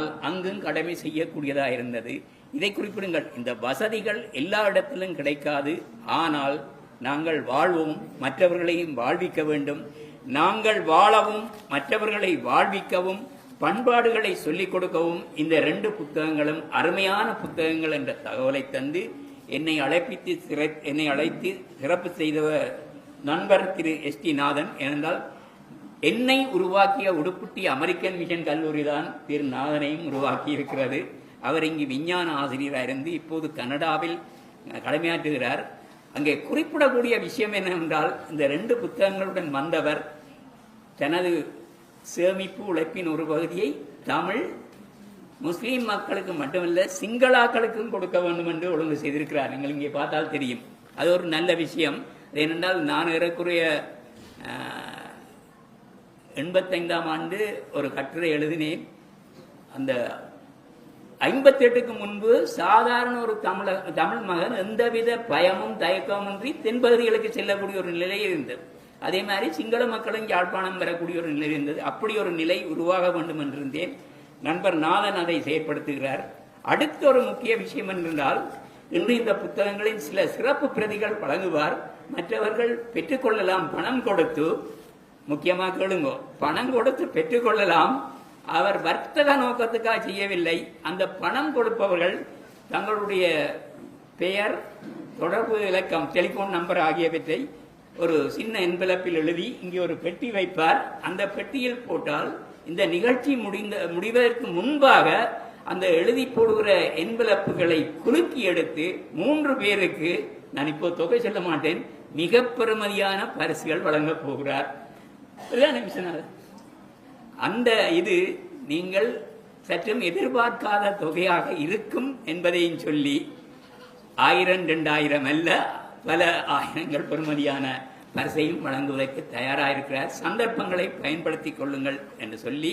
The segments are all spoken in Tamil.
ஆனால் அங்கும் கடமை செய்யக்கூடியதாக இருந்தது. இதை குறிப்பிடுங்கள். இந்த வசதிகள் எல்லா இடத்திலும் கிடைக்காது. ஆனால் நாங்கள் வாழ்வோம் மற்றவர்களையும் வாழ்விக்க வேண்டும். நாங்கள் வாழவும் மற்றவர்களை வாழ்விக்கவும் பண்பாடுகளை சொல்லிக் கொடுக்கவும் இந்த ரெண்டு புத்தகங்களும் அருமையான புத்தகங்கள் என்ற தகவலை தந்து என்னை அழைப்பித்து சிறை என்னை அழைத்து சிறப்பு செய்தவர் நண்பர் திரு எஸ் டி நாதன். ஏனென்றால் என்னை உருவாக்கிய உடுப்புட்டி அமெரிக்கன் மிஷன் கல்லூரி தான் திரு நாதனையும் உருவாக்கி இருக்கிறது அவர் இங்கு விஞ்ஞான ஆசிரியராக இருந்து இப்போது கனடாவில் கடமையாற்றுகிறார். அங்கே குறிப்பிடக்கூடிய விஷயம் என்னவென்றால் இந்த ரெண்டு புத்தகங்களுடன் வந்தவர் தனது சேமிப்பு உழைப்பின் ஒரு பகுதியை தமிழ் முஸ்லீம் மக்களுக்கு மட்டுமல்ல சிங்களாக்களுக்கும் கொடுக்க வேண்டும் என்று ஒழுங்கு செய்திருக்கிறார். நீங்கள் இங்கே பார்த்தால் தெரியும். அது ஒரு நல்ல விஷயம். அது ஏனென்றால் நான் ஏறக்குறைய எண்பத்தைந்தாம் ஆண்டு ஒரு கட்டுரை எழுதினேன். அந்த ஐம்பத்தெட்டுக்கு முன்பு சாதாரண ஒரு தமிழ தமிழ் மகன் எந்தவித பயமும் தயக்கமின்றி தென்பகுதிகளுக்கு செல்லக்கூடிய ஒரு நிலை இருந்தது. அதே மாதிரி சிங்கள மக்களும் யாழ்ப்பாணம் வரக்கூடிய ஒரு நிலை இருந்தது. அப்படி ஒரு நிலை உருவாக வேண்டும் என்றிருந்தேன். நண்பர் நாதன் அதை செயற்படுத்துகிறார். அடுத்த ஒரு முக்கிய விஷயம் என்றால் இன்று இந்த புத்தகங்களின் சில சிறப்பு பிரதிகள் வழங்குவார். மற்றவர்கள் பெற்றுக்கொள்ளலாம் பணம் கொடுத்து முக்கியமா கேளுங்க. பணம் கொடுத்து பெற்றுக்கொள்ளலாம். அவர் வர்த்தக நோக்கத்துக்காக செய்யவில்லை. அந்த பணம் கொடுப்பவர்கள் தங்களுடைய பெயர் தொடர்பு இலக்கம் டெலிபோன் நம்பர் ஆகியவற்றை ஒரு சின்ன என்வலப்பில் எழுதி இங்கே ஒரு பெட்டி வைப்பார். அந்த பெட்டியில் போட்டால் இந்த நிகழ்ச்சி முடிந்த முடிவதற்கு முன்பாக அந்த எழுதி போடுகிற என்வலப்புகளை குலுக்கி எடுத்து மூன்று பேருக்கு நான் இப்போ தொகை சொல்ல மாட்டேன் மிக பெருமதியான பரிசுகள் வழங்கப் போகிறார். இதுதான் விஸ்வநாதர் அந்த இது நீங்கள் சற்றும் எதிர்பார்க்காத தொகையாக இருக்கும் என்பதையும் சொல்லி ஆயிரம் ரெண்டாயிரம் அல்ல பல ஆயிரங்கள் பெறுமதியான பரிசையும் வழங்குவதற்கு தயாராயிருக்கிறார். சந்தர்ப்பங்களை பயன்படுத்திக் கொள்ளுங்கள் என்று சொல்லி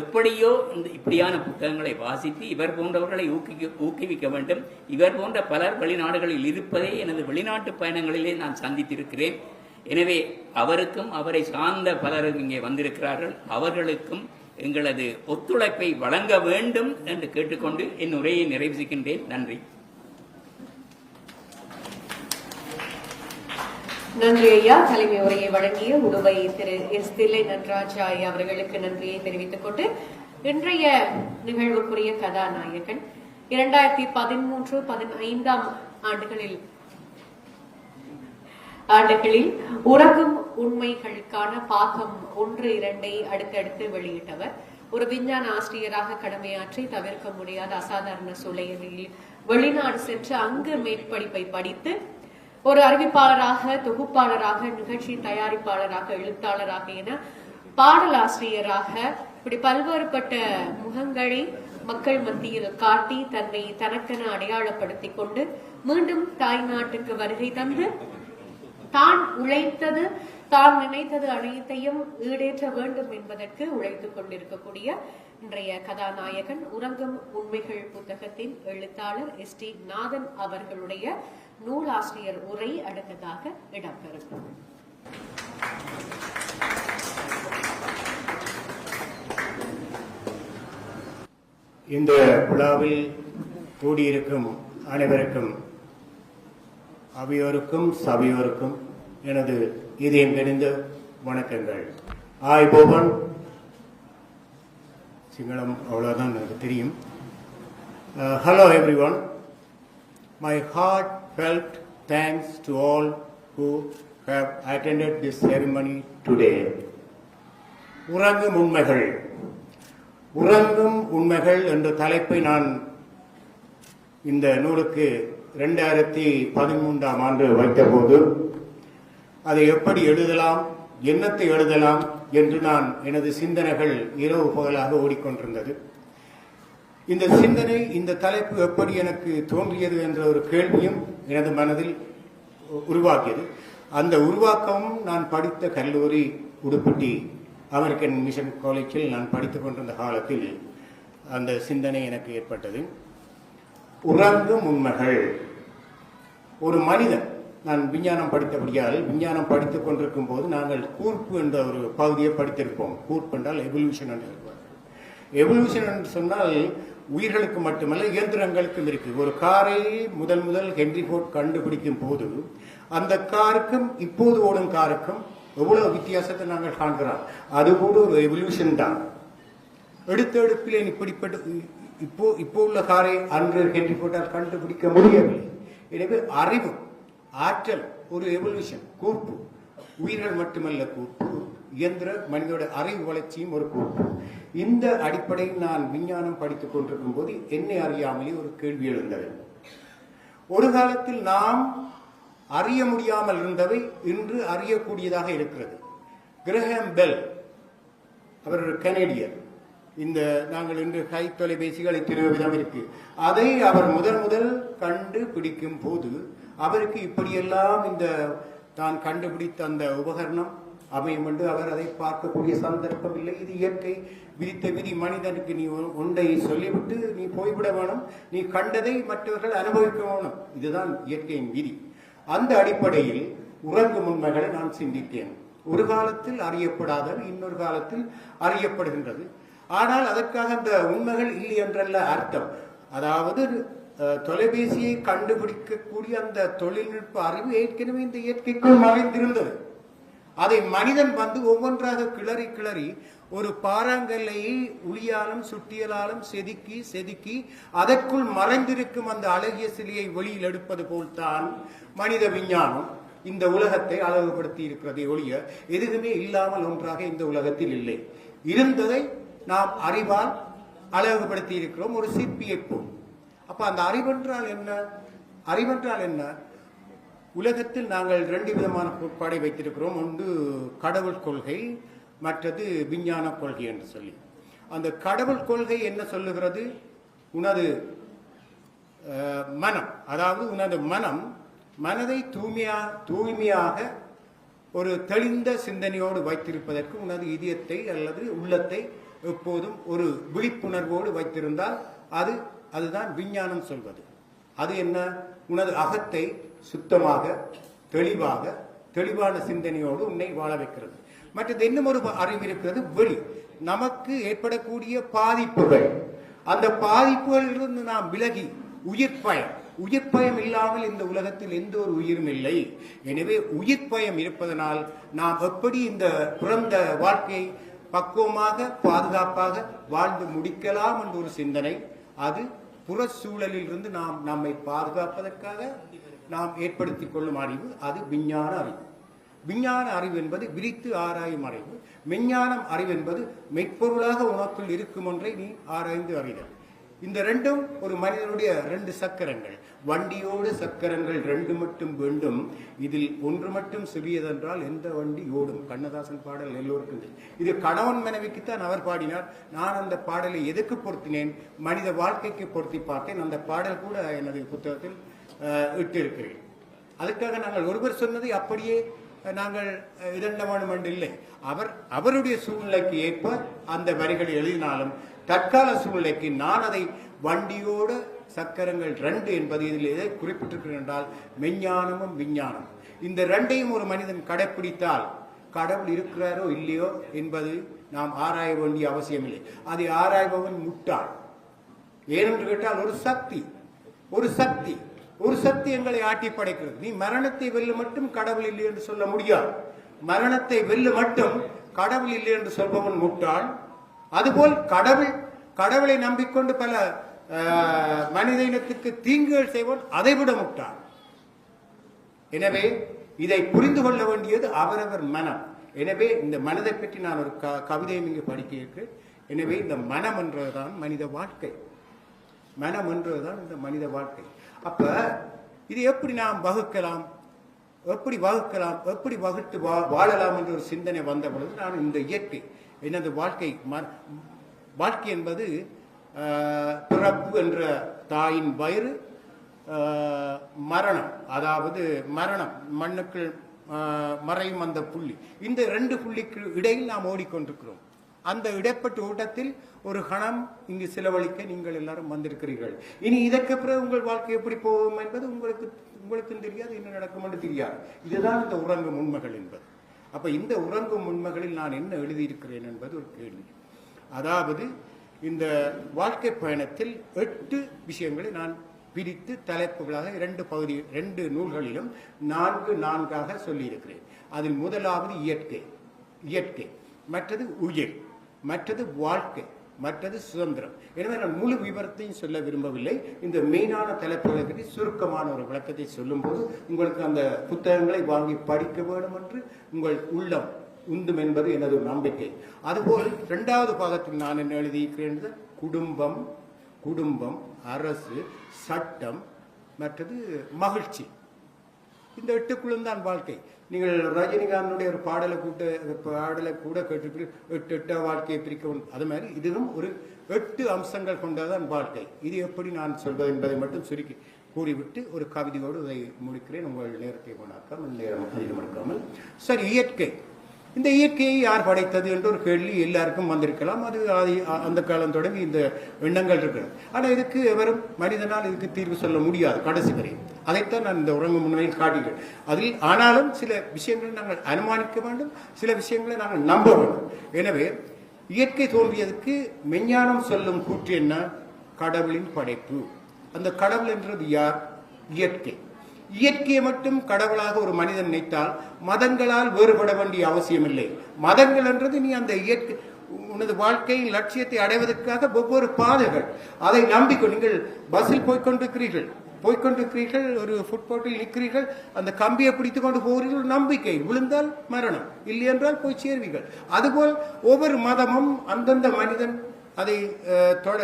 எப்படியோ இந்த இப்படியான புத்தகங்களை வாசித்து இவர் போன்றவர்களை ஊக்குவிக்க ஊக்குவிக்க வேண்டும். இவர் போன்ற பலர் வெளிநாடுகளில் இருப்பதை எனது வெளிநாட்டு பயணங்களிலே நான் சந்தித்திருக்கிறேன். எனவே அவருக்கும் அவரை சார்ந்த பலரும் இங்கே வந்திருக்கிறார்கள். அவர்களுக்கும் எங்களது ஒத்துழைப்பை வழங்க வேண்டும் என்று கேட்டுக்கொண்டு என் உரையை நிறைவேற்றுகின்றேன் நன்றி. நன்றி ஐயா. தலைமை உரையை வழங்கிய உடுவை திரு எஸ். தில்லை நடராஜா ஐயா அவர்களுக்கு நன்றியை தெரிவித்துக் கொண்டு இன்றைய நிகழ்வுக்குரிய கதாநாயகன் இரண்டாயிரத்தி பதிமூன்று பதினைந்தாம் ஆண்டுகளில் ஆண்டுகளில் உறங்கும் உண்மைகளுக்கான பாகம் ஒன்று இரண்டை அடுத்தடுத்து வெளியிட்டவர். ஒரு விஞ்ஞான ஆசிரியராக கடமையாற்றி தவிர்க்க முடியாத அசாதாரண சூழலில் வெளிநாடு சென்று அங்கு மேற்படிப்பை படித்து ஒரு அறிவிப்பாளராக தொகுப்பாளராக நிகழ்ச்சி தயாரிப்பாளராக எழுத்தாளராக என பாடலாசிரியராக இப்படி பல்வேறுபட்ட முகங்களை மக்கள் மத்தியில் காட்டி தன்னை தனக்கென அடையாளப்படுத்திக் கொண்டு மீண்டும் தாய் நாட்டுக்கு வருகை தந்து தான் உழைத்தது தான் நினைத்தது அனைத்தையும் ஈடேற்ற வேண்டும் என்பதற்கு உழைத்துக் கொண்டிருக்கக்கூடிய இன்றைய கதாநாயகன் உறங்கும் உண்மைகள் புத்தகத்தின் எழுத்தாளர் எஸ் டி நாதன் அவர்களுடைய நூலாசிரியர் உரை அடுத்ததாக இடம்பெறும். இந்த விழாவில் கூடியிருக்கும் அனைவருக்கும் அவையோருக்கும் சபையோருக்கும் எனது இதயம் தெரிந்த வணக்கங்கள். ஆய் போவன் சிங்களம் அவ்வளோதான் எனக்கு தெரியும். Hello everyone my heartfelt thanks to all who have attended this ceremony today உறங்கும் உண்மைகள். உறங்கும் உண்மைகள் என்ற தலைப்பை நான் இந்த நூலுக்கு ரெண்டாயிரத்தி பதிமூன்றாம் ஆண்டு வைத்தபோது அதை எப்படி எழுதலாம் என்னத்தை எழுதலாம் என்று நான் எனது சிந்தனைகள் இரவு பகலாக ஓடிக்கொண்டிருந்தது. இந்த சிந்தனை இந்த தலைப்பு எப்படி எனக்கு தோன்றியது என்ற ஒரு கேள்வியும் எனது மனதில் உருவாக்கியது. அந்த உருவாக்கமும் நான் படித்த கல்லூரி உடுப்பட்டி அமெரிக்கன் மிஷன் காலேஜில் நான் படித்துக் கொண்டிருந்த காலத்தில் அந்த சிந்தனை எனக்கு ஏற்பட்டது. உறங்கும் உண்மைகள் ஒரு மனிதன் நான் விஞ்ஞானம் படித்தபடியால் விஞ்ஞானம் படித்துக் கொண்டிருக்கும் போது நாங்கள் கூர்ப்பு என்ற ஒரு பகுதியை படித்திருப்போம். கூர்ப்பு என்றால் எவல்யூஷன் என்று சொல்வார்கள். எவல்யூஷன் என்று சொன்னால் உயிர்களுக்கு மட்டுமல்ல இயந்திரங்களுக்கும் இருக்கு. ஒரு காரை முதல் முதல் ஹென்ரி ஃபோர்ட் கண்டுபிடிக்கும் போது அந்த காருக்கும் இப்போது ஓடும் காருக்கும் எவ்வளவு வித்தியாசத்தை நாங்கள் காண்கிறோம். அது கூட ஒரு எவல்யூஷன் தான். எடுத்த எடுப்பிலே இப்படிப்பட்ட இப்போ இப்போ உள்ள காரை அன்று ஹென்றி போட்டால் கண்டுபிடிக்க முடியவில்லை. எனவே அறிவு ஆற்றல் ஒரு எவல்யூஷன் கூர்ப்பு. உயிர்கள் மட்டுமல்ல கூர்ப்பு இயந்திர மனிதோட அறிவு வளர்ச்சியும் ஒரு கூர்ப்பு. இந்த அடிப்படையில் நான் விஞ்ஞானம் படித்துக் கொண்டிருக்கும் போது என்னை அறியாமலே ஒரு கேள்வி எழுந்தது. ஒரு காலத்தில் நாம் அறிய முடியாமல் இருந்தவை இன்று அறியக்கூடியதாக இருக்கிறது. கிரஹாம் பெல் அவர் ஒரு கனேடியர். இந்த நாங்கள் இன்று கை தொலைபேசிகள் இத்தனை விதம் இருக்கு. அதை அவர் முதல் முதல் கண்டுபிடிக்கும் போது அவருக்கு இப்படியெல்லாம் இந்த தான் கண்டுபிடித்த அந்த உபகரணம் அமையும் என்று அவர் அதை பார்க்கக்கூடிய சந்தர்ப்பம் இல்லை. இது இயற்கை விதித்த விதி. மனிதனுக்கு நீ ஒன்றை சொல்லிவிட்டு நீ போய்விட வேணும். நீ கண்டதை மற்றவர்கள் அனுபவிக்க வேணும். இதுதான் இயற்கையின் விதி. அந்த அடிப்படையில் உறங்கும் உண்மைகளை நான் சிந்தித்தேன். ஒரு காலத்தில் அறியப்படாதது இன்னொரு காலத்தில் அறியப்படுகின்றது. ஆனால் அதற்காக அந்த உண்மைகள் இல்லை என்றல்ல அர்த்தம். அதாவது தொலைபேசியை கண்டுபிடிக்கக்கூடிய அந்த தொழில்நுட்ப அறிவு ஏற்கனவே இந்த இயற்கைக்குள் மறைந்திருந்தது. அதை மனிதன் வந்து ஒவ்வொன்றாக கிளறி கிளறி ஒரு பாறாங்கல்லையை உளியாலும் சுட்டியலாலும் செதுக்கி செதுக்கி அதற்குள் மறைந்திருக்கும் அந்த அழகிய சிலையை வெளியில் எடுப்பது போல்தான் மனித விஞ்ஞானம் இந்த உலகத்தை அழகுபடுத்தி இருக்கிறதை ஒழிய எதுவுமே இல்லாமல் ஒன்றாக இந்த உலகத்தில் இல்லை. இருந்ததை நாம் அறிவால் அழகுபடுத்தி இருக்கிறோம் ஒரு சிற்பியை போல். அப்ப அந்த அறிவென்றால் என்ன? அறிவென்றால் என்ன? உலகத்தில் நாங்கள் ரெண்டு விதமான கோட்பாடை வைத்திருக்கிறோம். ஒன்று கடவுள் கொள்கை மற்றது விஞ்ஞான கொள்கை என்று சொல்லி. அந்த கடவுள் கொள்கை என்ன சொல்லுகிறது? உனது மனம். அதாவது உனது மனம் மனதை தூய்மையா தூய்மையாக ஒரு தெளிந்த சிந்தனையோடு வைத்திருப்பதற்கு உனது இதயத்தை அல்லது உள்ளத்தை எப்போதும் ஒரு விழிப்புணர்வோடு வைத்திருந்தால் அது அதுதான் விஞ்ஞானம் சொல்வது. அது என்ன? உனது அகத்தை சுத்தமாக தெளிவாக தெளிவான சிந்தனையோடு உன்னை வாழ வைக்கிறது. மற்றது இன்னும் ஒரு அறிவு இருக்கிறது வெளி நமக்கு ஏற்படக்கூடிய பாதிப்புகள். அந்த பாதிப்புகளிலிருந்து நாம் விலகி உயிர் பயம். உயிர் பயம் இல்லாமல் இந்த உலகத்தில் எந்த ஒரு உயிரும் இல்லை. எனவே உயிர் பயம் இருப்பதனால் நாம் எப்படி இந்த பிறந்த வாழ்க்கையை பக்குவமாக பாதுகாப்பாக வாழ்ந்து முடிக்கலாம் என்ற ஒரு சிந்தனை. அது புற சூழலில் இருந்து நாம் நம்மை பாதுகாப்பதற்காக நாம் ஏற்படுத்திக் கொள்ளும் அறிவு. அது விஞ்ஞான அறிவு. விஞ்ஞான அறிவு என்பது விரித்து ஆராயும் அறிவு. மெஞ்ஞானம் அறிவு என்பது மெய்ப்பொருளாக உனக்குள் இருக்கும் ஒன்றை நீ ஆராய்ந்து அறிதல். இந்த ரெண்டும் ஒரு மனிதனுடைய ரெண்டு சக்கரங்கள். வண்டியோடு சக்கரங்கள் ரெண்டு மட்டும் வேண்டும். இதில் ஒன்று மட்டும் சிறியதென்றால் எந்த வண்டி ஓடும்? கண்ணதாசன் பாடல் எல்லோருக்கும் இது கணவன் மனைவிக்குத்தான் அவர் பாடினார். நான் அந்த பாடலை எதுக்கு பொருத்தினேன்? மனித வாழ்க்கைக்கு பொருத்தி பார்த்தேன். அந்த பாடல் கூட எனது புத்தகத்தில் அஹ், இட்டிருக்கிறேன் அதுக்காக நாங்கள் ஒருவர் சொன்னதை அப்படியே நாங்கள் அஹ், இரண்ட இல்லை அவர் அவருடைய சூழ்நிலைக்கு ஏற்ப அந்த வரிகளை எழுதினாலும் தற்கால சூழ்நிலைக்கு நான் அதை வண்டியோடு சக்கரங்கள் ரெண்டு என்பது இதில் எதை குறிப்பிட்டிருக்கிறேன் என்றால் மெஞ்ஞானமும் விஞ்ஞானம் இந்த ரெண்டையும் ஒரு மனிதன் கடைப்பிடித்தால் கடவுள் இருக்கிறாரோ இல்லையோ என்பது நாம் ஆராய வேண்டிய அவசியமில்லை. அதை ஆராய்பவன் முட்டாள். ஏனென்று கேட்டால் ஒரு சக்தி. ஒரு சக்தி. ஒரு சக்தி எங்களை ஆட்டி படைக்கிறது. நீ மரணத்தை வெல்ல மட்டும் கடவுள் இல்லை என்று சொல்ல முடியாது. மரணத்தை வெல்ல மட்டும் கடவுள் இல்லை என்று சொல்பவன் முட்டாள். அதுபோல் கடவுள் கடவுளை நம்பிக்கொண்டு பல மனித இனத்துக்கு தீங்குகள் செய்வோன் அதைவிட முட்டாள். எனவே இதை புரிந்து கொள்ள வேண்டியது அவரவர் மனம். எனவே இந்த மனதை பற்றி நான் ஒரு க- கவிதையும் இங்கு படிக்க எனவே இந்த மனம் என்றதுதான் மனித வாழ்க்கை. மனம் என்றதுதான் இந்த மனித வாழ்க்கை. அப்ப இது எப்படி நாம் வகுக்கலாம்? எப்படி வகுக்கலாம்? எப்படி வகுத்து வா- வாழலாம் என்ற ஒரு சிந்தனை வந்த பொழுது நான் இந்த இயற்கை எனது வாழ்க்கை ம- வாழ்க்கை என்பது பிறப்பு என்ற தாயின் வயிறு மரணம். அதாவது மரணம் மண்ணுக்குள் மறையும் அந்த புள்ளி. இந்த ரெண்டு புள்ளிக்கு இடையில் நாம் ஓடிக்கொண்டிருக்கிறோம். அந்த இடைப்பட்ட ஓட்டத்தில் ஒரு கணம் இங்கு செலவழிக்க நீங்கள் எல்லாரும் வந்திருக்கிறீர்கள். இனி இதற்கு பிறகு உங்கள் வாழ்க்கை எப்படி போகும் என்பது உங்களுக்கு உங்களுக்கும் தெரியாது என்ன நடக்கும் என்று தெரியாது. இதுதான் இந்த உறங்கும் உண்மைகள் என்பது. அப்போ இந்த உறங்கும் உண்மைகளில் நான் என்ன எழுதியிருக்கிறேன் என்பது ஒரு கேள்வி. அதாவது இந்த வாழ்க்கை பயணத்தில் எட்டு விஷயங்களை நான் பிரித்து தலைப்புகளாக இரண்டு பகுதி ரெண்டு நூல்களிலும் நான்கு நான்காக சொல்லியிருக்கிறேன். அதில் முதலாவது இயற்கை இயற்கை. மற்றது உயிர் மற்றது வாழ்க்கை. மற்றது சுதந்திரம். எனவே நான் முழு விவரத்தையும் சொல்ல விரும்பவில்லை. இந்த மெயினான தலைப்புகளை பற்றி சுருக்கமான ஒரு விளக்கத்தை சொல்லும்போது உங்களுக்கு அந்த புத்தகங்களை வாங்கி படிக்க வேண்டும் என்று உங்கள் உள்ளம் உந்தும் என்பது எனது நம்பிக்கை. அதுபோல் இரண்டாவது பாகத்தில் நான் என்ன எழுதியிருக்கிறேன் குடும்பம் குடும்பம் அரசு சட்டம் மற்றது மகிழ்ச்சி. இந்த எட்டுக்குள்ளும் தான் வாழ்க்கை. நீங்கள் ரஜினிகாந்தனுடைய ஒரு பாடலை கூட்ட பாடலை கூட கேட்டிருப்பீர்கள். எட்டு எட்டா வாழ்க்கையை பிரிக்கவும். அது மாதிரி இதுவும் ஒரு எட்டு அம்சங்கள் கொண்டதான் வாழ்க்கை. இது எப்படி நான் சொல்வது என்பதை மட்டும் சுருக்கி கூறிவிட்டு ஒரு கவிதையோடு இதை முடிக்கிறேன். உங்கள் நேரத்தை கொண்டாக்காமல் நேரம் அதிகமாக்காமல். சரி இயற்கை. இந்த இயற்கையை யார் படைத்தது என்ற ஒரு கேள்வி எல்லாருக்கும் வந்திருக்கலாம். அது அந்த காலம் தொடங்கி இந்த எண்ணங்கள் இருக்கிறது ஆனால் இதுக்கு எவரும் மனிதனால் இதுக்கு தீர்வு சொல்ல முடியாது கடைசி வரை. அதைத்தான் நான் இந்த உறங்கும் முன்னையில் காட்டுகிறேன் அதில் ஆனாலும் சில விஷயங்களை நாங்கள் அனுமானிக்க வேண்டும் சில விஷயங்களை நாங்கள் நம்ப வேண்டும். எனவே இயற்கை தோன்றியதுக்கு மெஞ்ஞானம் சொல்லும் கூற்று என்ன? கடவுளின் படைப்பு. அந்த கடவுள் என்றது யார்? இயற்கை. இயற்கையை மட்டும் கடவுளாக ஒரு மனிதன் நினைத்தால் மதங்களால் வேறுபட வேண்டிய அவசியமில்லை. மதங்கள் என்றது நீ அந்த இயற்கை உனது வாழ்க்கையின் லட்சியத்தை அடைவதற்காக ஒவ்வொரு பாதைகள். அதை நம்பிக்கொண்டு நீங்கள் பஸ்ஸில் போய்கொண்டிருக்கிறீர்கள் போய்கொண்டிருக்கிறீர்கள் ஒரு ஃபுட்பாத்தில் நிற்கிறீர்கள் அந்த கம்பியை பிடித்து கொண்டு போகிறீர்கள் நம்பிக்கை. விழுந்தால் மரணம் இல்லை என்றால் போய் சேர்வீர்கள். அதுபோல் ஒவ்வொரு மதமும் அந்தந்த மனிதன் அதை தொட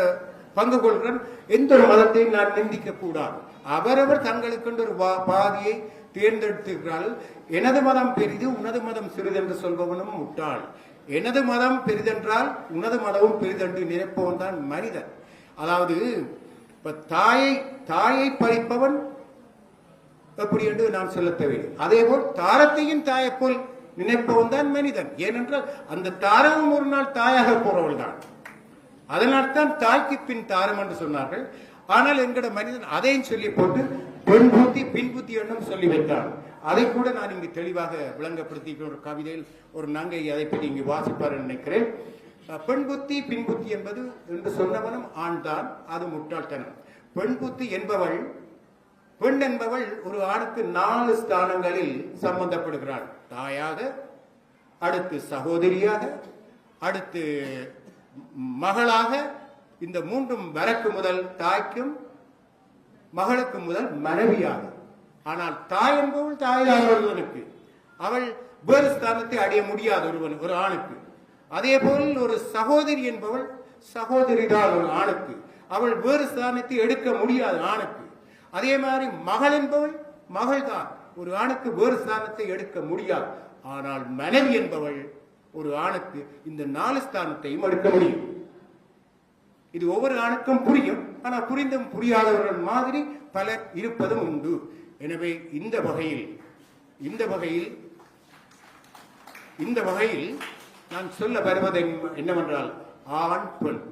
பங்கு கொள்கிறேன். எந்த ஒரு மதத்தையும் நான் நிந்திக்க கூடாது. அவரவர் தங்களுக்கென்று ஒரு வா- பாதையை தேர்ந்தெடுத்திருக்கிறார்கள். எனது மதம் பெரிது உனது மதம் சிறிது என்று சொல்பவனும் முட்டாள். எனது மதம் பெரிதென்றால் உனது மதமும் பெரிதென்று நினைப்பவன் தான் மனிதன். அதாவது இப்ப தாயை தாயை பறிப்பவன் எப்படி என்று நான் சொல்ல தேவையில்லை அதேபோல் தாரத்தையும் தாயை போல் நினைப்பவன் தான் மனிதன். ஏனென்றால் அந்த தாரமும் ஒரு நாள் தாயாக போறவள் தான் அதனால்தான் தாய்க்கு பின் தாரம் என்று சொன்னார்கள். ஆனால் எங்கட மனிதன் அதையும் சொல்லி போட்டு பெண் புத்தி பின் புத்தி என்றும் சொல்லி வைத்தான். அதை கூட நான் இங்கு தெளிவாக விளங்கப்படுத்தி ஒரு கவிதையில் ஒரு நங்கை அதை பற்றி இங்கு வாசிப்பார் நினைக்கிறேன். பெண் புத்தி பின் புத்தி என்பது என்று சொன்னவனும் ஆண் தான் அது முட்டாள்தனம். பெண் புத்தி என்பவள் பெண் என்பவள் ஒரு ஆணுக்கு நாலு ஸ்தானங்களில் சம்பந்தப்படுகிறாள். தாயாக அடுத்து சகோதரியாக அடுத்து மகளாக இந்த மூன்றும் வரக்கு முதல் தாய்க்கும் மகளுக்கு முதல் மனைவியாக. ஆனால் தாய் என்பவள் தாயாக ஒருவனுக்கு. அவள் வேறு ஸ்தானத்தை அடைய முடியாது ஒருவன் ஒரு ஆணுக்கு. அதே போல் ஒரு சகோதரி என்பவள் சகோதரிதான் ஒரு ஆணுக்கு. அவள் வேறு ஸ்தானத்தை எடுக்க முடியாது ஆணுக்கு. அதே மாதிரி மகள் என்பவள் மகள் தான் ஒரு ஆணுக்கு வேறு ஸ்தானத்தை எடுக்க முடியாது. ஆனால் மனைவி என்பவள் ஒரு ஆணுக்கு இந்த நாலு ஸ்தானத்தையும் எடுக்க முடியும். இது ஒவ்வொரு ஆணுக்கும் புரியும். ஆனால் புரிந்தும் புரியாதவர்கள் மாதிரி பலர் இருப்பதும் உண்டு. எனவே இந்த வகையில் இந்த வகையில் இந்த வகையில் நான் சொல்ல வருவது என்னவென்றால் ஆண் பெண்.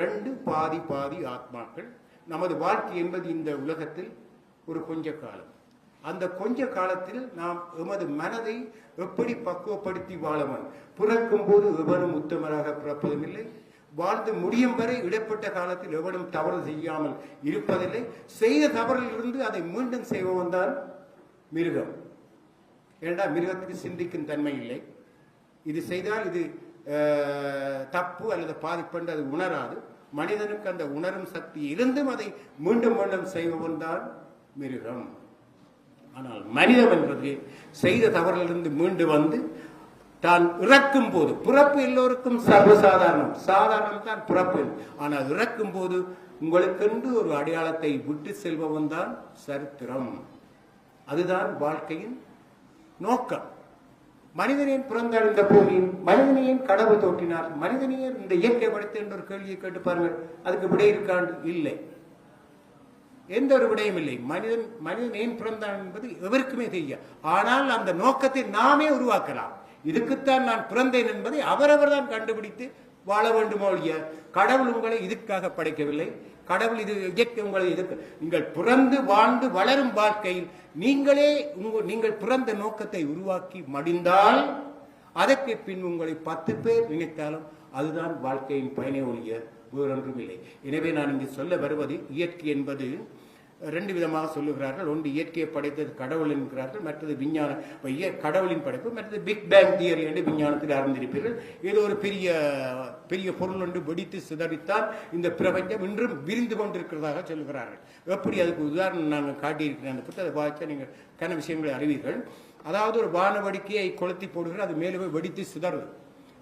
ரெண்டு பாதி பாதி ஆத்மாக்கள். நமது வாழ்க்கை என்பது இந்த உலகத்தில் ஒரு கொஞ்ச காலம். அந்த கொஞ்ச காலத்தில் நாம் எமது மனதை எப்படி பக்குவப்படுத்தி வாழவன்? பிறக்கும் போது எவனும் உத்தமராக பிறப்பதும் இல்லை வாழ்ந்து முடியும் வரை இடைப்பட்ட காலத்தில் எவனும் தவறு செய்யாமல் இருப்பதில்லை. செய்த தவறிலிருந்து அதை மீண்டும் செய்பவன் தான் மிருகம். ஏண்டா மிருகத்துக்கு சிந்திக்கும் தன்மை இல்லை? இது செய்தால் இது தப்பு அல்லது பாதிப்பென்று அது உணராது. மனிதனுக்கு அந்த உணரும் சக்தி இருந்தும் அதை மீண்டும் மீண்டும் செய்பவன் தான் மிருகம். ஆனால் மனிதம் என்பது செய்த தவறிலிருந்து மீண்டு வந்து தான் இறக்கும் போது பிறப்பு எல்லோருக்கும் சர்வசாதாரணம். சாதாரணம் தான் பிறப்பு. ஆனால் இறக்கும் போது உங்களுக்கென்று ஒரு அடையாளத்தை விட்டு செல்பவன் தான் சரித்திரம். அதுதான் வாழ்க்கையின் நோக்கம். மனிதனின் பிறந்தடைந்த பூமியில்? மனிதனையும் கடவுள் தோற்றினார்? மனிதனையே இந்த இயற்கை படைத்து என்ற ஒரு கேள்வியை கேட்டு பாருங்கள். அதுக்கு விடை இருக்காண்டு இல்லை. எந்த ஒரு விடயம் இல்லை. மனிதன் மனிதன் ஏன் பிறந்தான் என்பது எவருக்குமே தெரியும் ஆனால் அந்த நோக்கத்தை நாமே உருவாக்கலாம். இதுக்குத்தான் நான் பிறந்தேன் என்பதை அவரவர் தான் கண்டுபிடித்து வாழ வேண்டுமோ ஒழிய கடவுள் உங்களை இதுக்காக படைக்கவில்லை. கடவுள் இது இயற்கை உங்களை இதுக்கு நீங்கள் பிறந்து வாழ்ந்து வளரும் வாழ்க்கையில் நீங்களே உங்க நீங்கள் பிறந்த நோக்கத்தை உருவாக்கி மடிந்தால் அதற்கு பின் உங்களை பத்து பேர் நினைத்தாலும் அதுதான் வாழ்க்கையின் பயனை ஒழிய வேறொன்றும் இல்லை. எனவே நான் இங்கு சொல்ல வருவது இயற்கை என்பது ரெண்டு விதமாக சொல்லுகிறார்கள். ஒன்று இயற்கையை படைத்தது கடவுள் என்கிறார்கள். மற்றது விஞ்ஞான இய- கடவுளின் படைப்பு மற்றது பிக் பேங் தியரி என்று விஞ்ஞானத்தில் அறிந்திருப்பீர்கள். இது ஒரு பெரிய பெரிய பொருள் ஒன்று வெடித்து சிதறித்தால் இந்த பிரபஞ்சம் இன்றும் விரிந்து கொண்டிருக்கிறதாக சொல்லுகிறார்கள். எப்படி அதுக்கு உதாரணம் நாங்கள் காட்டியிருக்கிறேன் அந்த புத்தகத்தை வாய்ச்சா நீங்கள் கன விஷயங்களை அறிவீர்கள். அதாவது ஒரு வானவடிக்கையை கொளுத்தி போடுகிற அது மேலே போய் வெடித்து சிதறுது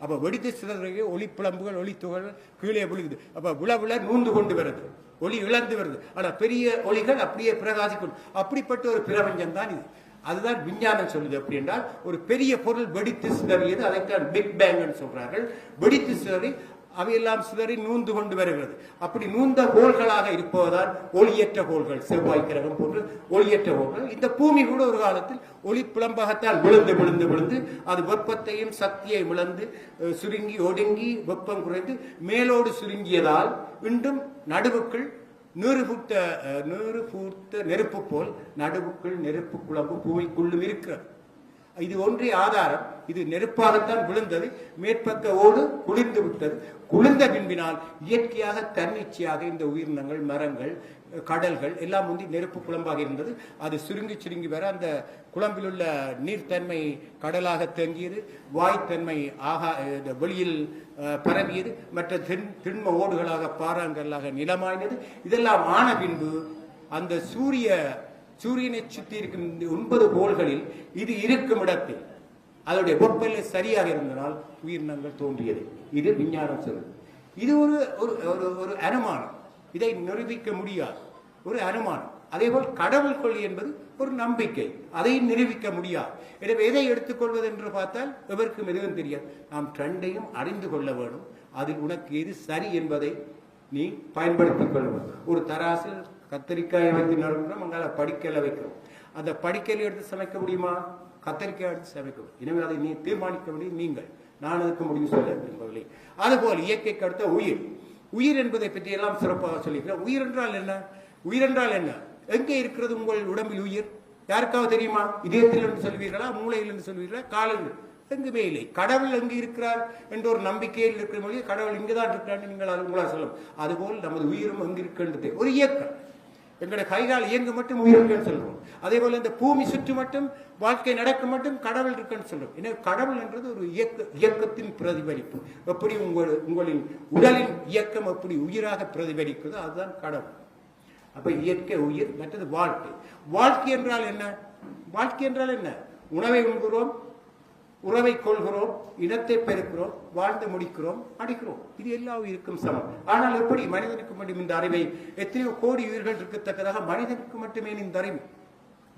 அப்போ வெடித்து சிதறதுக்கு ஒளி பிளம்புகள் கீழே விழுகுது. அப்போ விழ விழ நூந்து கொண்டு வருது. ஒளி இழந்து வருது. ஆனா பெரிய ஒளிகள் அப்படியே பிரகாசிக்கும். அப்படிப்பட்ட ஒரு பிரபஞ்சம் தான் இது. அதுதான் விஞ்ஞானம் சொல்லுது அப்படி என்றால் ஒரு பெரிய பொருள் வெடித்து சிதறியது அதைத்தான் பிக் பேங்னு சொல்றார்கள். வெடித்து சிதறி அவையெல்லாம் சிதறி நூந்து கொண்டு வருகிறது. அப்படி நூந்த கோள்களாக இருப்பதுதான் ஒளியற்ற கோள்கள் செவ்வாய் கிரகம் போன்று ஒளியற்ற கோள்கள். இந்த பூமி கூட ஒரு காலத்தில் ஒளி புலம்பகத்தால் விழுந்து விழுந்து விழுந்து அது வெப்பத்தையும் சக்தியை இழந்து சுருங்கி ஒடுங்கி வெப்பம் குறைந்து மேலோடு சுருங்கியதால் இன்றும் நடுவுக்குள் நூறு பூத்த நூறு பூத்த நெருப்பு போல் நடுவுக்குள் நெருப்பு குழம்பு பூமிக்குள்ளும் இருக்கிறது. இது ஒன்றே ஆதாரம். இது நெருப்பாகத்தான் விழுந்தது. மேற்பக்க ஓடு குளிர்ந்து விட்டது. குளிர்ந்த பின்பினால் இயற்கையாக தன்னிச்சையாக இந்த உயிரினங்கள் மரங்கள் கடல்கள் எல்லாம் முந்தி நெருப்பு குழம்பாக இருந்தது. அது சுருங்கி சுருங்கி வர அந்த குழம்பில் உள்ள நீர்த்தன்மை கடலாக தேங்கியது. வாய்த்தன்மை ஆகா இந்த வெளியில் பரவியது. மற்ற திண் திண்ம ஓடுகளாக பாறாங்கல்லாக நிலமாயினது. இதெல்லாம் ஆன பின்பு அந்த சூரிய சூரியனை சுற்றி இருக்கும் இந்த ஒன்பது கோள்களில் இது இருக்கும் இடத்தில். அதனுடைய வெப்பநிலை சரியாக இருந்தனால் உயிரினங்கள் தோன்றியது. இது விஞ்ஞானம் சொல்லுது இது ஒரு ஒரு ஒரு- ஒரு அனுமானம். இதை நிரூபிக்க முடியாது. ஒரு அனுமானம். அதேபோல் கடவுள் கொள்ளி என்பது ஒரு நம்பிக்கை. அதை நிரூபிக்க முடியாது. எனவே எதை எடுத்துக்கொள்வது என்று பார்த்தால் எவருக்கும் எதுவும் தெரியாது. நாம் ட்ரெண்டையும் அறிந்து கொள்ள வேண்டும். அதில் உனக்கு எது சரி என்பதை நீ பயன்படுத்திக் கொள்ள வேண்டும். ஒரு தராசில் கத்திரிக்காயை வைத்து நறுக்கிறோம் அங்கால படிக்கல வைக்கிறோம் அந்த படிக்கலை எடுத்து சமைக்க முடியுமா? கத்தரிக்காய் எடுத்து சமைக்க முடியும். எனவே அதை நீ தீர்மானிக்க முடியும் நீங்கள். நான் அதுக்கு முடிவு சொல்ல விரும்பவில்லை அதுபோல் இயற்கைக்கு அடுத்த உயிர். உயிர் என்பதை பற்றி எல்லாம் சிறப்பாக சொல்லிக்கிறேன் உயிர் என்றால் என்ன? உயிர் என்றால் என்ன? எங்கே இருக்கிறது உங்கள் உடம்பில் உயிர்? யாருக்காவது தெரியுமா? இதயத்தில் என்று சொல்வீர்களா? மூளையில் என்று சொல்வீர்களா? காலில் எங்குமே இல்லை. கடவுள் எங்கு இருக்கிறார் என்ற ஒரு நம்பிக்கையில் இருக்கிற மொழி கடவுள் இங்குதான் இருக்கிறான்னு நீங்கள் அது உங்களால் சொல்லும் அதுபோல் நமது உயிரும் அங்கு இருக்கின்றது ஒரு இயக்கம். எங்களுடைய கைகால் இயங்கு மட்டும் உயிருக்குன்னு சொல்லுவோம் அதே போல இந்த பூமி சுற்று மட்டும் வாழ்க்கை நடக்க மட்டும் கடவுள் இருக்குன்னு சொல்லுவோம் எனவே கடவுள் என்றது ஒரு இயக்க இயக்கத்தின் பிரதிபலிப்பு. எப்படி உங்கள் உங்களின் உடலின் இயக்கம் எப்படி உயிராக பிரதிபலிக்கிறதோ அதுதான் கடவுள். அப்ப இயற்கை உயிர் மற்றது வாழ்க்கை. வாழ்க்கை என்றால் என்ன? வாழ்க்கை என்றால் என்ன? உணவை உண்கிறோம் உறவை கொள்கிறோம் இனத்தை பெருக்கிறோம் வாழ்ந்து முடிக்கிறோம் அடிக்கிறோம். இது எல்லா உயிருக்கும் சமம். ஆனால் எப்படி மனிதனுக்கு மட்டும் இந்த அறிவை? எத்தனையோ கோடி உயிர்கள் இருக்கத்தக்கதாக மனிதனுக்கு மட்டுமே இந்த அறிவு?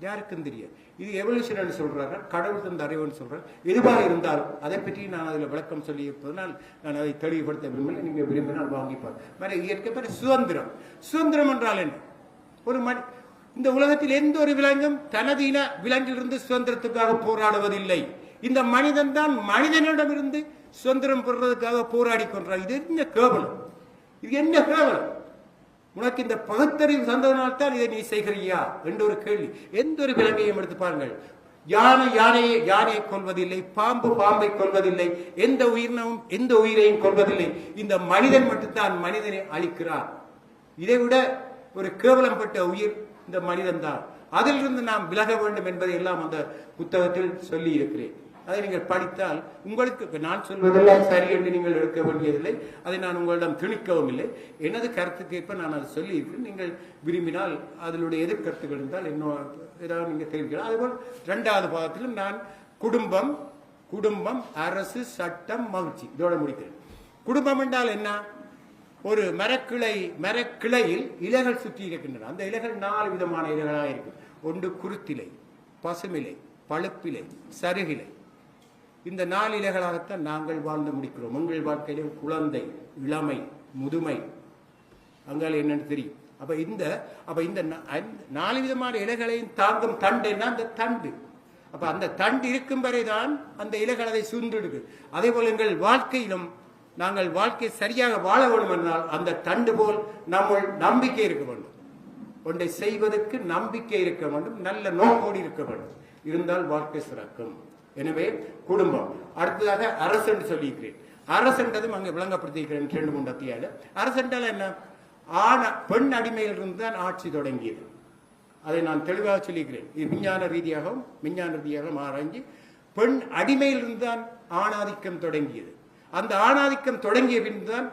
யாருக்கும் தெரியாது இது எவல்யூஷன் சொல்றாங்க கடவுள் தந்த அறிவுன்னு சொல்றாங்க எதுவாக இருந்தாலும் அதை பற்றி நான் அதில் விளக்கம் சொல்லி இருப்பதனால் நான் அதை தெளிவுபடுத்த விரும்பல நீங்க விரும்பினால் வாங்கிப்பார் வேற இயற்கை பேர் சுதந்திரம். சுதந்திரம் என்றால் என்ன? ஒரு மனி இந்த உலகத்தில் எந்த ஒரு விலங்கும் தனது இன விலங்கிலிருந்து சுதந்திரத்துக்காக போராடுவதில்லை. இந்த மனிதன் தான் மனிதனிடமிருந்து சுதந்திரம் பெறுறதுக்காக போராடி கொண்டார் இது என்ன கேவலம்? இது என்ன கேவலம்? உனக்கு இந்த பகுத்தறிவு தந்ததனால் தான் இதை நீ செய்கிறியா? என்ற ஒரு கேள்வி. எந்த ஒரு விலங்கையும் எடுத்து பாருங்கள். யானை யானையை யானையை கொள்வதில்லை பாம்பு பாம்பை கொள்வதில்லை எந்த உயிரினமும் எந்த உயிரையும் கொள்வதில்லை இந்த மனிதன் மட்டும்தான் மனிதனை அழிக்கிறார். இதை விட ஒரு கேவலம்பட்ட உயிர் இந்த மனிதன் தான் அதிலிருந்து நாம் விலக வேண்டும் என்பதை எல்லாம் அந்த புத்தகத்தில் சொல்லி இருக்கிறேன் அதை நீங்கள் படித்தால் உங்களுக்கு நான் சொல்வதெல்லாம் சரி என்று நீங்கள் எடுக்க வேண்டியதில்லை. அதை நான் உங்களிடம் திணிக்கவும் இல்லை. எனது கருத்துக்கேற்ப நான் அதை சொல்லி இருக்கிறேன் நீங்கள் விரும்பினால் அதனுடைய எதிர்கருத்துக்கள் இருந்தால் இன்னும் ஏதாவது நீங்கள் தெரிவிக்கலாம். அதுபோல் இரண்டாவது பாகத்திலும் நான் குடும்பம் குடும்பம் அரசு சட்டம் மகிழ்ச்சி. இதோட முடிக்கிறேன். குடும்பம் என்றால் என்ன? ஒரு மரக்கிளை மரக்கிளையில் இலைகள் சுற்றி இருக்கின்றன. அந்த இலைகள் நாலு விதமான இலைகளாக இருக்கும். ஒன்று குருத்திலை பசுமிலை பழுப்பிலை சருகிலை. இந்த நாலு இலைகளாகத்தான் நாங்கள் வாழ்ந்து முடிக்கிறோம். உங்கள் வாழ்க்கையிலே குழந்தை இளமை முதுமை. அங்கால என்னன்னு தெரியும். அப்ப இந்த அப்ப இந்த நாலு விதமான இலைகளையும் தாங்கும் தண்டுன்னா அந்த தண்டு. அப்ப அந்த தண்டு இருக்கும் வரைதான் அந்த இலைகள் அதை சுண்டிடுது அதே போல எங்கள் வாழ்க்கையிலும் நாங்கள் வாழ்க்கை சரியாக வாழ வேண்டும் என்றால் அந்த தண்டு போல் நம்ம நம்பிக்கை இருக்க வேண்டும். ஒன்றை செய்வதற்கு நம்பிக்கை இருக்க வேண்டும். நல்ல நோக்கோடு இருக்க வேண்டும். இருந்தால் வாழ்க்கை சிறக்கும். எனவே குடும்பம். அடுத்ததாக அரசு என்று சொல்லியிருக்கிறேன். அரசுன்றதும் அங்கே விளங்கப்படுத்தியிருக்கிறேன் ரெண்டு மூன்று அத்தியாயில அரசென்றால் என்ன? ஆண பெண் அடிமையிலிருந்து தான் ஆட்சி தொடங்கியது. அதை நான் தெளிவாக சொல்லியிருக்கிறேன். இது விஞ்ஞான ரீதியாகவும் விஞ்ஞான ரீதியாகவும் ஆராய்ஞ்சு பெண் அடிமையிலிருந்து தான் ஆணாதிக்கம் தொடங்கியது. அந்த ஆணாதிக்கம் தொடங்கிய பின் தான்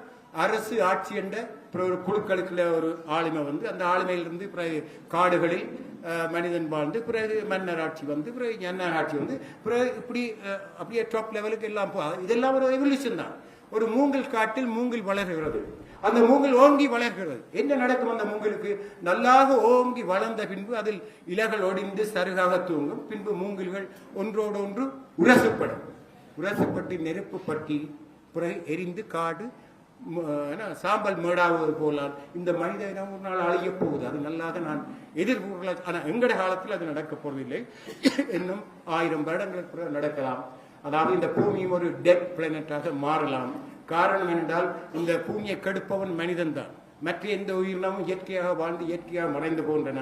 அரசு ஆட்சி என்ற பிற ஒரு குழுக்களுக்குள்ள ஒரு ஆளுமை வந்து அந்த ஆளுமையிலிருந்து பிறகு காடுகளில் மனிதன் வாழ்ந்து பிறகு மன்னர் ஆட்சி வந்து பிறகு ஜன்னர் ஆட்சி வந்து பிறகு இப்படி அப்படியே டாப் லெவலுக்கு எல்லாம் போ இதெல்லாம் ஒரு எவல்யூஷன் தான். ஒரு மூங்கில் காட்டில் மூங்கில் வளர்கிறது. அந்த மூங்கில் ஓங்கி வளர்கிறது. என்ன நடக்கும் அந்த மூங்கிலுக்கு? நல்லாக ஓங்கி வளர்ந்த பின்பு அதில் இலைகள் ஒடிந்து சருகாக தூங்கும். பின்பு மூங்கில்கள் ஒன்றோடு ஒன்று உரசப்படும். உரசுப்பட்டு நெருப்பு பற்றி பிறகு எரிந்து காடு என்ன, சாம்பல் மேடாவது போலால் இந்த மனித இனம் ஒரு நாள் அழிய போகுது. அது நல்லாக நான் எதிர்கூறல ஆனால் எங்கட காலத்தில் அது நடக்கப் போவதில்லை இன்னும் ஆயிரம் வருடங்களுக்கு பிறகு நடக்கலாம். அதாவது இந்த பூமியும் ஒரு டெட் பிளானட்டாக மாறலாம். காரணம் என்றால் இந்த பூமியை கெடுப்பவன் மனிதன் தான் மற்ற எந்த உயிரினமும் இயற்கையாக வாழ்ந்து இயற்கையாக மறைந்து போகின்றன.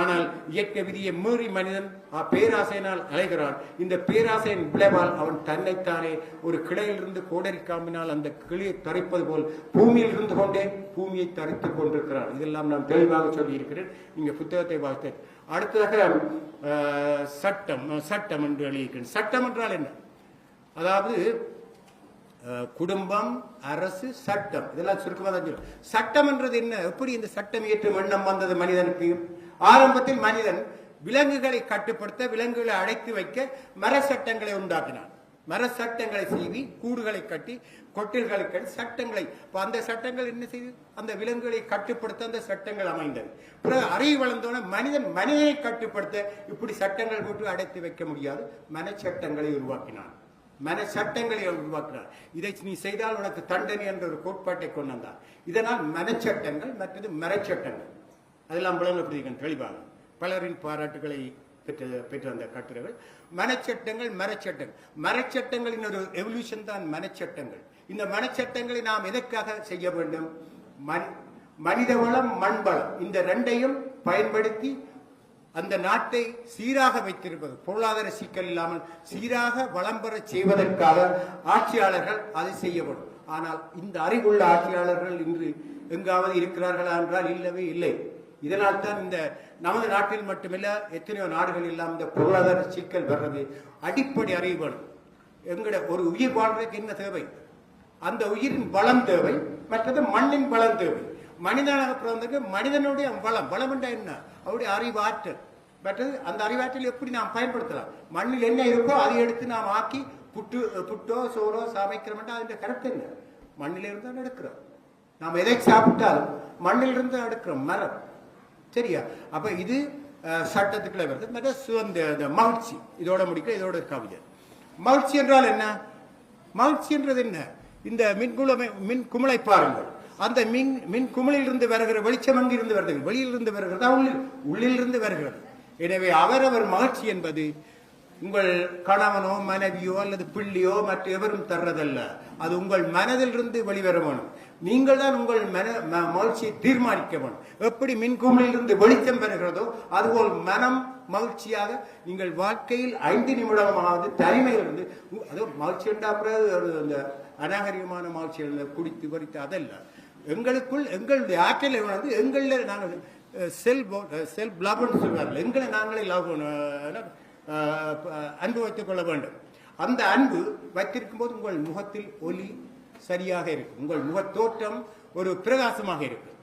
ஆனால் இயற்கை விதியை மீறி மனிதன் பேராசையினால் அலைகிறான். இந்த பேராசையின் விளைவால் அவன் தன்னைத்தானே ஒரு கிளையிலிருந்து கோடரி காம்பினால் அந்த கிளியை தரைப்பது போல் பூமியில் இருந்து கொண்டே பூமியை தரித்துக் கொண்டிருக்கிறான். இதெல்லாம் நான் தெளிவாக சொல்லியிருக்கிறேன். நீங்கள் புத்தகத்தை வாசித்தேன் அடுத்ததாக சட்டம் சட்டம் என்று எழுதியிருக்கிறேன். சட்டம் என்றால் என்ன? அதாவது குடும்பம் அரசு சட்டம். இதெல்லாம் சுருக்கமாக தான் சொல்லும் சட்டம்ன்றது என்ன? எப்படி இந்த சட்டம் இயற்றும் எண்ணம் வந்தது மனிதனுக்கு ஆரம்பத்தில் மனிதன் விலங்குகளை கட்டுப்படுத்த விலங்குகளை அடைத்து வைக்க மர சட்டங்களை உண்டாக்கினான். மர சட்டங்களை செய்வி கூடுகளை கட்டி கொட்டில்களை கட்டி சட்டங்களை இப்போ அந்த சட்டங்கள் என்ன செய்து? அந்த விலங்குகளை கட்டுப்படுத்த அந்த சட்டங்கள் அமைந்தது. பிறகு அறிவு வளர்ந்தோன மனிதன் மனிதனை கட்டுப்படுத்த இப்படி சட்டங்கள் போட்டு அடைத்து வைக்க முடியாது. மன சட்டங்களை உருவாக்கினான். மன சட்டங்களை உருவாக்கினார் இதை நீ செய்தால் உனக்கு தண்டனை என்ற ஒரு கோட்பாட்டை கொண்டு வந்தார். இதனால் மனச்சட்டங்கள் மற்றது மரச்சட்டங்கள். அதெல்லாம் விளங்கப்படுகிறேன் தெளிவாக. பலரின் பாராட்டுகளை பெற்ற பெற்று வந்த கட்டுரைகள். மனச்சட்டங்கள் மரச்சட்டங்கள். மரச்சட்டங்களின் ஒரு எவல்யூஷன் தான் மனச்சட்டங்கள். இந்த மனச்சட்டங்களை நாம் எதற்காக செய்ய வேண்டும்? மனி மனித வளம் மண் இந்த ரெண்டையும் பயன்படுத்தி அந்த நாட்டை சீராக வைத்திருப்பது பொருளாதார சிக்கல் இல்லாமல் சீராக வளம் பெற செய்வதற்காக ஆட்சியாளர்கள் அதை செய்யப்படும். ஆனால் இந்த அறிவுள்ள ஆட்சியாளர்கள் இன்று எங்காவது இருக்கிறார்களா என்றால் இல்லவே இல்லை. இதனால் தான் இந்த நமது நாட்டில் மட்டுமல்ல எத்தனையோ நாடுகள் எல்லாம் இந்த பொருளாதார சிக்கல் வர்றது அடிப்படை அறிவு வேணும் எங்கட ஒரு உயிர் வாழ்றதுக்கு என்ன தேவை? அந்த உயிரின் வளம் தேவை மற்றது மண்ணின் வளம் தேவை. மனிதனாக பிறந்ததுக்கு மனிதனுடைய வளம் வளம் என்ன? அவருடைய அறிவாற்றல். பட் uh, அந்த அறிவாற்றல் எப்படி நாம் பயன்படுத்தலாம்? மண்ணில் என்ன இருக்கோ அதை எடுத்து நாம் ஆக்கி புட்டு புட்டோ சோறோ சமைக்கிறோம்னா அதன் கருத்து என்ன? மண்ணிலிருந்து தான் எடுக்கிறோம். நாம் எதை சாப்பிட்டாலும் மண்ணிலிருந்து தான் எடுக்கிறோம் மரம். சரியா? அப்ப இது சட்டத்துக்குள்ள வருது. மற்ற சுதந்திர மகிழ்ச்சி. இதோட முடிக்க இதோட கவிதை. மகிழ்ச்சி என்றால் என்ன? மகிழ்ச்சி என்றது என்ன? இந்த மின்குளமை மின் குமிழை பாருங்கள். அந்த மின் மின் குமிழிலிருந்து வருகிற வெளிச்சம் அங்கிருந்து வருகிறது வெளியிலிருந்து வருகிறதா உள்ளில்? உள்ளிலிருந்து வருகிறது. எனவே அவரவர் மகிழ்ச்சி என்பது உங்கள் கணவனோ மனைவியோ அல்லது பிள்ளையோ மற்ற எவரும் தர்றதல்ல. அது உங்கள் மனதிலிருந்து வெளிவர வேணும். நீங்கள் தான் உங்கள் மன ம- மகிழ்ச்சியை தீர்மானிக்க வேணும். எப்படி மின்குமிழிலிருந்து வெளிச்சம் பெறுகிறதோ அதுபோல் மனம் மகிழ்ச்சியாக நீங்கள் வாழ்க்கையில் ஐந்து நிமிடமாவது தனிமையிலிருந்து அதோ அது மகிழ்ச்சி என்றால் பிறகு அந்த அநாகரிகமான மகிழ்ச்சிகள் குடித்து பறித்து அதல்ல. எங்களுக்குள் எங்களுடைய ஆற்றலை வந்து எங்களில் நாங்கள் செல் செல் லவ்னு சொல்வார்கள் எங்களை நாங்களே லவ் அன்பு வைத்துக் கொள்ள வேண்டும். அந்த அன்பு வைத்திருக்கும் போது உங்கள் முகத்தில் ஒலி சரியாக இருக்கும். உங்கள் முகத்தோற்றம் ஒரு பிரகாசமாக இருக்கும்.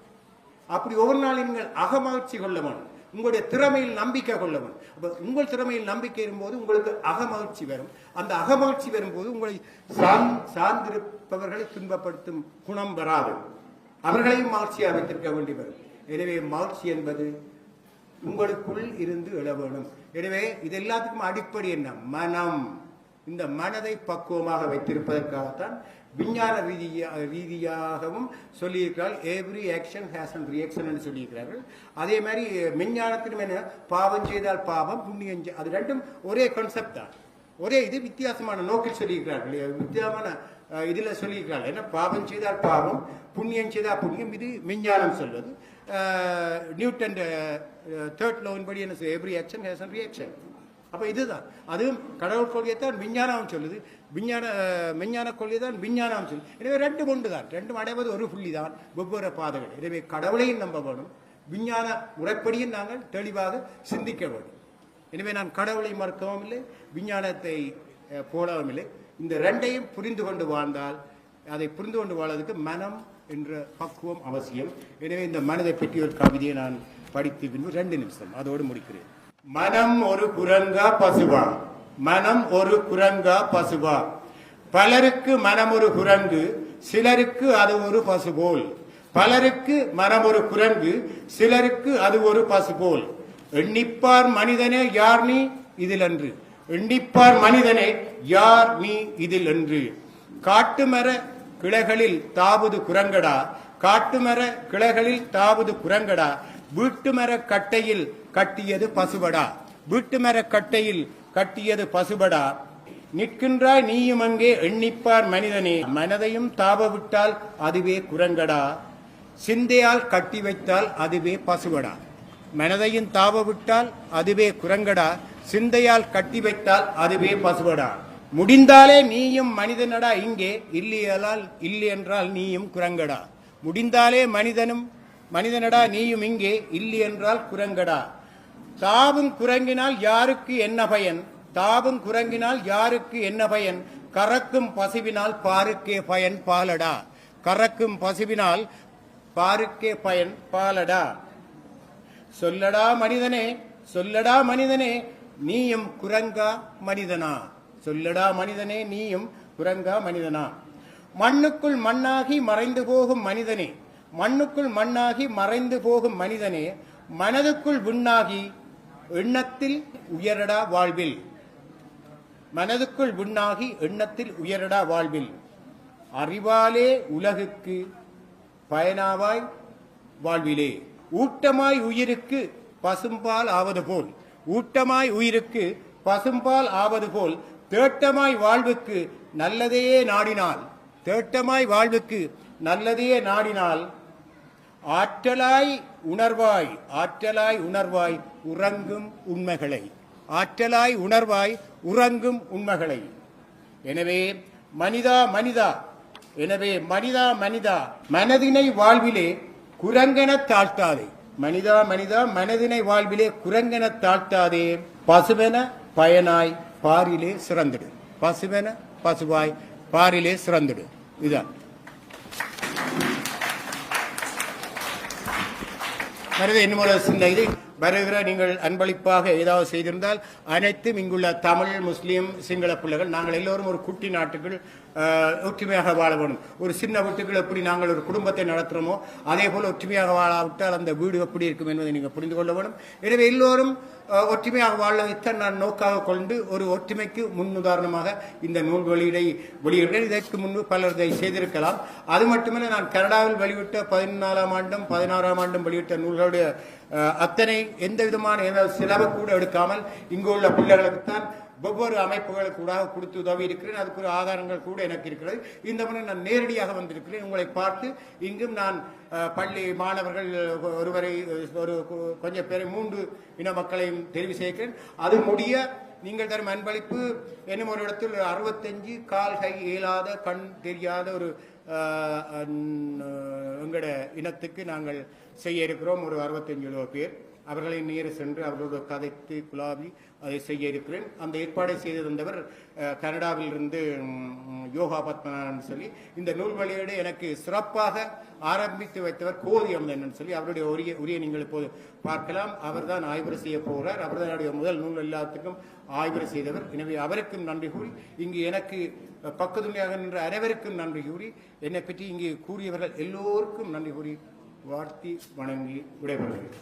அப்படி ஒவ்வொரு நாளும் நீங்கள் அகமகிழ்ச்சி கொள்ள வேண்டும். உங்களுடைய திறமையில் நம்பிக்கை கொள்ள வேண்டும். உங்கள் திறமையில் நம்பிக்கை வரும்போது உங்களுக்கு அகமகிழ்ச்சி வரும். அந்த அகமகிழ்ச்சி வரும்போது உங்களை சார்ந் சார்ந்திருப்பவர்களை துன்பப்படுத்தும் குணம் வராது. அவர்களையும் மகிழ்ச்சியாக வைத்திருக்க வேண்டி வரும். எனவே மகிழ்ச்சி என்பது உங்களுக்குள் இருந்து எழ வேணும். எனவே இது எல்லாத்துக்கும் அடிப்படை என்ன? மனம். இந்த மனதை பக்குவமாக வைத்திருப்பதற்காகத்தான் விஞ்ஞான ரீதியா ரீதியாகவும் சொல்லியிருக்கிறார். Every action has and reaction என்று சொல்லியிருக்கிறார்கள். அதே மாதிரி விஞ்ஞானத்திலும் என்ன? பாவம் செய்தால் பாவம் புண்ணியம் செய்- அது ரெண்டும் ஒரே கான்செப்ட் தான். ஒரே இது வித்தியாசமான நோக்கில் சொல்லியிருக்கிறார்கள் வித்தியாசமான இதில் சொல்லியிருக்கிறார்கள். என்ன? பாவம் செய்தால் பாவம் புண்ணியம் செய்தால் புண்ணியம் இது விஞ்ஞானம் சொல்வது. நியூட்டன் தேர்ட் லோன் படி என்ன every action has and reaction அப்போ இதுதான். அதுவும் கடவுள் கொள்கையை தான் விஞ்ஞானம் சொல்லுது. விஞ்ஞான விஞ்ஞான கொள்கை தான் விஞ்ஞானம் சொல்லுது. எனவே ரெண்டு ஒன்று தான் ரெண்டும் அடைவது ஒரு புள்ளி தான் வெவ்வேறு பாதைகள். எனவே கடவுளையும் நம்ப வேணும். விஞ்ஞான முறைப்படியும் நாங்கள் தெளிவாக சிந்திக்க வேண்டும். எனவே நான் கடவுளை மறுக்கவும் இல்லை விஞ்ஞானத்தை போலவும் போடவும் இல்லை. இந்த ரெண்டையும் புரிந்து கொண்டு வாழ்ந்தால் அதை புரிந்து கொண்டு வாழ்வதற்கு மனம் என்ற பக்குவம் அவசியம். எனவே இந்த மனதை பற்றி ஒரு கவிதையை நான் படித்து பின்பு ரெண்டு நிமிஷம். அதோடு முடிக்கிறேன். மனம் ஒரு குரங்கா பசுவா? மனம் ஒரு குரங்கா பசுவா? பலருக்கு மனம் ஒரு குரங்கு சிலருக்கு அது ஒரு பசு போல். பலருக்கு மனம் ஒரு குரங்கு சிலருக்கு அது ஒரு பசு போல். எண்ணிப்பார் மனிதனே யார் நீ? இதில் அன்று. எண்ணிப்பார் மனிதனே யார் நீ? இதில் அன்று. காட்டுமர கிளைகளில் தாவது குரங்கடா. காட்டுமர கிளைகளில் தாவது குரங்கடா. வீட்டுமர கட்டையில் கட்டியது பசுபடா. வீட்டுமர கட்டையில் கட்டியது பசுபடா. நிற்கின்றாய் நீயும் அங்கே எண்ணிப்பார் மனிதனே. மனதையும் தாப விட்டால் அதுவே குரங்கடா. சிந்தையால் கட்டி வைத்தால் அதுவே பசுவடா மனதையும் தாப விட்டால் அதுவே குரங்கடா. சிந்தையால் கட்டி வைத்தால் அதுவே பசுவடா முடிந்தாலே நீயும் மனிதனடா இங்கே. இல்லையலால் இல்லை என்றால் நீயும் குரங்கடா. முடிந்தாலே மனிதனும் மனிதனடா நீயும் இங்கே. இல்லை என்றால் குரங்கடா. தாவும் குரங்கினால் யாருக்கு என்ன பயன்? தாவும் குரங்கினால் யாருக்கு என்ன பயன்? கறக்கும் பசுவினால் பாருக்கே பயன் பாலடா. கறக்கும் பசுவினால் பாருக்கே பயன் பாலடா. சொல்லடா மனிதனே சொல்லடா மனிதனே நீயும் குரங்கா மனிதனா. சொல்லடா மனிதனே நீயும் குரங்கா மனிதனா. மண்ணுக்குள் மண்ணாகி மறைந்து போகும் மனிதனே மண்ணுக்குள் மண்ணாகி மறைந்து போகும் மனிதனே மனதுக்குள் விண்ணாகி எண்ணத்தில் உயரடா வாழ்வில். மனதுக்குள் விண்ணாகி எண்ணத்தில் உயரடா வாழ்வில். அறிவாலே உலகுக்கு பயனாவாய் வாழ்விலே. ஊட்டமாய் உயிருக்கு பசும்பால் ஆவது போல். ஊட்டமாய் உயிருக்கு பசும்பால் ஆவது போல். தேட்டமாய் வாழ்வுக்கு நல்லதையே நாடினால் தேட்டமாய் வாழ்வுக்கு நல்லதையே நாடினால் ஆற்றலாய் உணர்வாய் ஆற்றலாய் உணர்வாய் உறங்கும் உண்மைகளை ஆற்றலாய் உணர்வாய் உறங்கும் உண்மைகளை. எனவே மனிதா மனிதா எனவே மனிதா மனிதா மனதினை வாழ்விலே குரங்கன தாழ்த்தாதே. மனிதா மனிதா மனதினை வாழ்விலே குரங்கன தாழ்த்தாதே. பசுவென பயனாய் பாரிலே சிறந்துடு. பசுவென பசுவாய் பாரிலே சிறந்துடு. இதுதான் வருது என்னமோட சின்ன வருகிற நீங்கள் அன்பளிப்பாக ஏதாவது செய்திருந்தால் அனைத்தும் இங்குள்ள தமிழ் முஸ்லீம் சிங்கள பிள்ளைகள் நாங்கள் எல்லோரும் ஒரு குட்டி நாட்டுக்குள் ஒற்றுமையாக வாழ வேணும் ஒரு சின்ன வீட்டுக்குள் எப்படி நாங்கள் ஒரு குடும்பத்தை நடத்துகிறோமோ அதே போல் ஒற்றுமையாக வாழாவிட்டால் அந்த வீடு எப்படி இருக்கும் என்பதை நீங்கள் புரிந்து கொள்ள வேணும் எனவே எல்லோரும் ஒற்றுமையாக ஒற்றுமையாக வாழ்வதைத்தான் நான் நோக்காக கொண்டு ஒரு ஒற்றுமைக்கு முன்னுதாரணமாக இந்த நூல் வெளியீடை வெளியிடுகிறேன். இதற்கு முன்பு பலர் இதை செய்திருக்கலாம். அது மட்டுமல்ல நான் கனடாவில் வெளியிட்ட பதினாலாம் ஆண்டும் பதினாறாம் ஆண்டும் வெளியிட்ட நூல்களுடைய அத்தனை எந்த விதமான செலவு கூட எடுக்காமல் இங்கு உள்ள பிள்ளைகளுக்குத்தான் ஒவ்வொரு அமைப்புகளுக்கு கூட கொடுத்து உதவி இருக்கிறேன். அதுக்கு ஒரு ஆதாரங்கள் கூட எனக்கு இருக்கிறது. இந்த முறை நான் நேரடியாக வந்திருக்கிறேன். உங்களை பார்த்து இங்கும் நான் பள்ளி மாணவர்கள் ஒருவரை ஒரு கொஞ்சம் பேரை மூன்று இன மக்களையும் தெரிவு செய்கிறேன். அது முடிய நீங்கள் தரும் அன்பளிப்பு என்னும் ஒரு இடத்தில் அறுபத்தஞ்சு கால் கை இயலாத கண் தெரியாத ஒரு எங்களோட இனத்துக்கு நாங்கள் செய்ய இருக்கிறோம். ஒரு அறுபத்தஞ்சு எழுபது பேர். அவர்களை நேர சென்று அவர்களோடு கதைத்து குலாவி அதை செய்ய இருக்கிறேன். அந்த ஏற்பாடை செய்து தந்தவர் கனடாவில் கனடாவிலிருந்து யோகா பத்மநாதன் சொல்லி இந்த நூல் வழியோடு எனக்கு சிறப்பாக ஆரம்பித்து வைத்தவர் கோதி அமுதன் சொல்லி அவருடைய உரிய உரிய நீங்கள் இப்போது பார்க்கலாம். அவர்தான் ஆய்வு செய்ய போகிறார் அவர்தான் என்னுடைய முதல் நூல் எல்லாத்துக்கும் ஆய்வு செய்தவர். எனவே அவருக்கும் நன்றி கூறி இங்கு எனக்கு அஹ், நின்ற அனைவருக்கும் நன்றி கூறி என்னை பற்றி இங்கே கூறியவர்கள் எல்லோருக்கும் நன்றி கூறி வாழ்த்தி வணங்கி விடைபெறுகிறேன்.